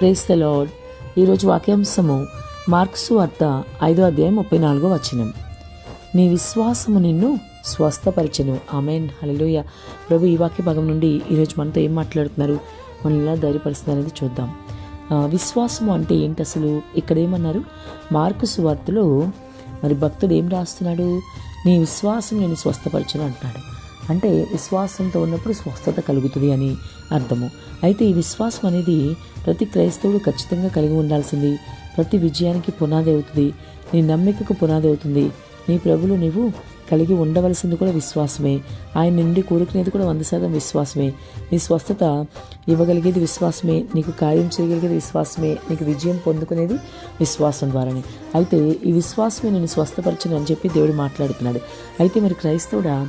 Praise the lord ఈరోజు వాక్యాంశము marks వార్త ఐదో అధ్యాయం ముప్పై నాలుగో వచనం. నీ విశ్వాసము నిన్ను స్వస్థపరిచను. ఆమెన్. హలలోయ ప్రభు ఈ వాక్య భాగం నుండి ఈరోజు మనతో ఏం మాట్లాడుతున్నారు? మనల్ని ఎలా ధైర్యపరుస్తున్నారు అనేది చూద్దాం. విశ్వాసము అంటే ఏంటి అసలు? ఇక్కడ ఏమన్నారు? మార్కు సువార్తలో మరి భక్తుడు ఏం రాస్తున్నాడు? నీ విశ్వాసం నేను స్వస్థపరచను అంటున్నాడు. అంటే విశ్వాసంతో ఉన్నప్పుడు స్వస్థత కలుగుతుంది అని అర్థము. అయితే ఈ విశ్వాసం అనేది ప్రతి క్రైస్తవుడు ఖచ్చితంగా కలిగి ఉండాల్సింది. ప్రతి విజయానికి పునాది అవుతుంది. నీ నమ్మికకు పునాది అవుతుంది. నీ ప్రభులు నీవు కలిగి ఉండవలసింది కూడా విశ్వాసమే. ఆయన నుండి కోరుకునేది కూడా వంద శాతం విశ్వాసమే. నీ స్వస్థత ఇవ్వగలిగేది విశ్వాసమే. నీకు కార్యం చేయగలిగేది విశ్వాసమే. నీకు విజయం పొందుకునేది విశ్వాసం ద్వారానే. అయితే ఈ విశ్వాసమే నేను స్వస్థపరచను అని చెప్పి దేవుడు మాట్లాడుతున్నాడు. అయితే మరి క్రైస్తవుడా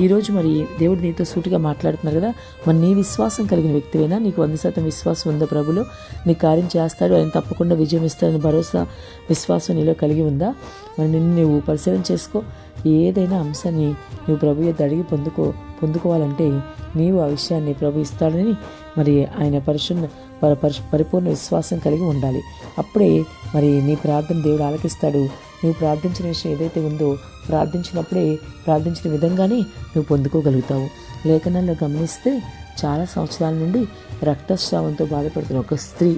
ఈరోజు మరి దేవుడు నీతో సూటిగా మాట్లాడుతున్నారు కదా. మరి నీ విశ్వాసం కలిగిన వ్యక్తివైనా? నీకు వంద శాతం విశ్వాసం ఉందా ప్రభులో? నీ కార్యం చేస్తాడు ఆయన తప్పకుండా విజయం ఇస్తాడని భరోసా విశ్వాసం నీలో కలిగి ఉందా? మరి నిన్ను నువ్వు పరిశీలన చేసుకో. ఏదైనా అంశాన్ని నువ్వు ప్రభు యొద్ద అడిగి పొందుకో పొందుకోవాలంటే నీవు ఆ విషయాన్ని ప్రభు ఇస్తాడని మరి ఆయన పరిశున్న పరి- పరి- పరిపూర్ణ విశ్వాసం కలిగి ఉండాలి. అప్పుడే మరి నీ ప్రార్థన దేవుడు ఆలకిస్తాడు. నువ్వు ప్రార్థించిన విషయం ఏదైతే ఉందో ప్రార్థించినప్పుడే ప్రార్థించిన విధంగానే నువ్వు పొందుకోగలుగుతావు. లేఖనాల్లో గమనిస్తే చాలా సంవత్సరాల నుండి రక్తస్రావంతో బాధపడుతున్న ఒక స్త్రీ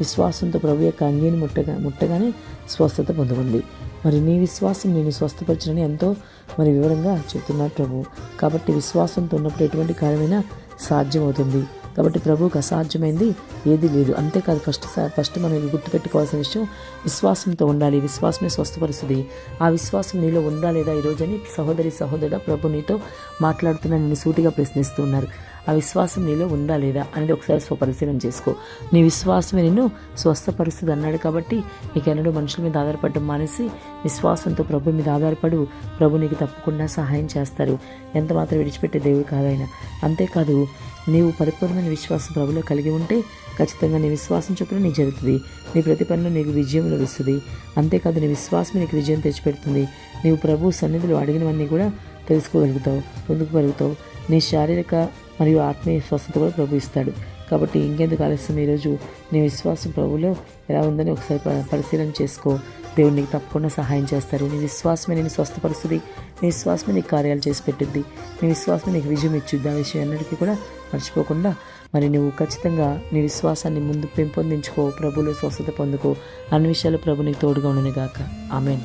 విశ్వాసంతో ప్రభు యొక్క అంగీని ముట్టగా ముట్టగానే స్వస్థత పొందుకుంది. మరి నీ విశ్వాసం నేను స్వస్థపరచని ఎంతో మరి వివరంగా చెప్తున్నాడు ప్రభు. కాబట్టి విశ్వాసంతో ఉన్నప్పుడు ఎటువంటి కార్యమైనా సాధ్యమవుతుంది. కాబట్టి ప్రభువుకు అసాధ్యమైంది ఏది లేదు. అంతేకాదు ఫస్ట్ ఫస్ట్ మనం గుర్తుపెట్టుకోవాల్సిన విషయం విశ్వాసంతో ఉండాలి. విశ్వాసమే స్వస్థపరుస్తుంది. ఆ విశ్వాసం నీలో ఉందా లేదా ఈ రోజని సహోదరి సహోదరుడు ప్రభు నీతో మాట్లాడుతున్న నేను సూటిగా ప్రశ్నిస్తున్నారు ఆ విశ్వాసం నీలో ఉందా లేదా అనేది ఒకసారి స్వపరిశీలన చేసుకో. నీ విశ్వాసమే నిన్ను స్వస్థపరుస్తుంది అన్నాడు కాబట్టి నీకెన్నడూ మనుషుల మీద ఆధారపడడం మానేసి విశ్వాసంతో ప్రభు మీద ఆధారపడు. ప్రభు నీకు తప్పకుండా సహాయం చేస్తారు. ఎంత మాత్రం విడిచిపెట్టే దేవుడు కాదైనా. అంతేకాదు నీవు పరిపూర్ణమైన విశ్వాసం ప్రభులో కలిగి ఉంటే ఖచ్చితంగా నీ విశ్వాసం చొప్పున నీకు జరుగుతుంది. నీ ప్రతి పనిలో నీకు విజయం లభిస్తుంది అంతేకాదు నీ విశ్వాసమే నీకు విజయం తెచ్చిపెడుతుంది. నీవు ప్రభు సన్నిధిలో అడిగినవన్నీ కూడా తెలుసుకోగలుగుతావు పొందుకోగలుగుతావు. నీ శారీరక మరియు ఆత్మీయ స్వస్థత కూడా ప్రభు ఇస్తాడు. కాబట్టి ఇంకెందుకు ఆలస్యం? ఈరోజు నీ విశ్వాసం ప్రభులో ఎలా ఉందని ఒకసారి పరిశీలన చేసుకో. దేవుడు నీకు తప్పకుండా సహాయం చేస్తారు. నీ విశ్వాసమే నేను స్వస్థపరుస్తుంది. నీ విశ్వాసమే నీకు కార్యాలు చేసి పెట్టిద్ది. నీ విశ్వాసమే నీకు విజయం ఇచ్చుద్ది. ఆ విషయం అన్నిటికీ కూడా మర్చిపోకుండా మరి నువ్వు ఖచ్చితంగా నీ విశ్వాసాన్ని ముందు పెంపొందించుకో. ప్రభులో స్వస్థత పొందుకో. అన్ని విషయాలు ప్రభు నీకు తోడుగా ఉండను గాక ఆమెన్.